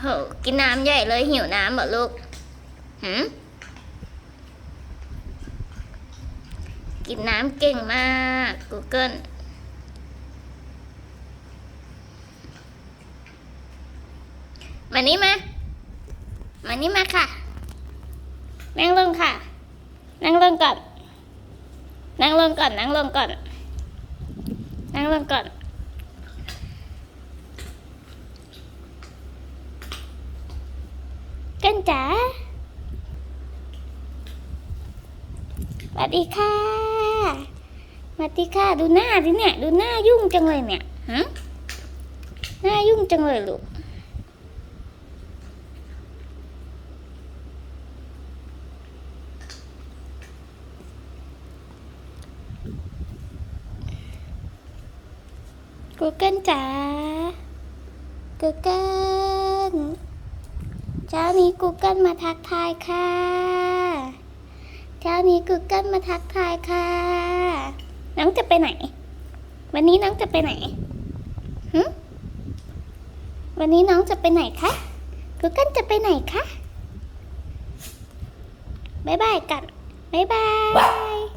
โหกินน้ำใหญ่เลยหิวน้ำเหรอลูกหืมกินน้ำเก่งมาก Google มานี่มา มานี่มาค่ะ นั่งลงค่ะ นั่งลงก่อน นั่งลงก่อน นั่งลงก่อน นั่งลงก่อน กันจ๋าสวัสดีค่ะสวัสดีค่ะดูหน้าดิเนี่ย ดูหน้ายุ่งจังเลยเนี่ยฮะหน้ายุ่งจังเลยลูกกูเกิลจ๋ากูเกิล ช้านี้กูเกิลมาทักทายค่ะเช้านี้กูเกิลมาทักทายค่ะ น้องจะไปไหน วันนี้น้องจะไปไหนหึวันนี้น้องจะไปไหนคะกูเกิลจะไปไหนคะบ๊ายบายกันบ๊ายบาย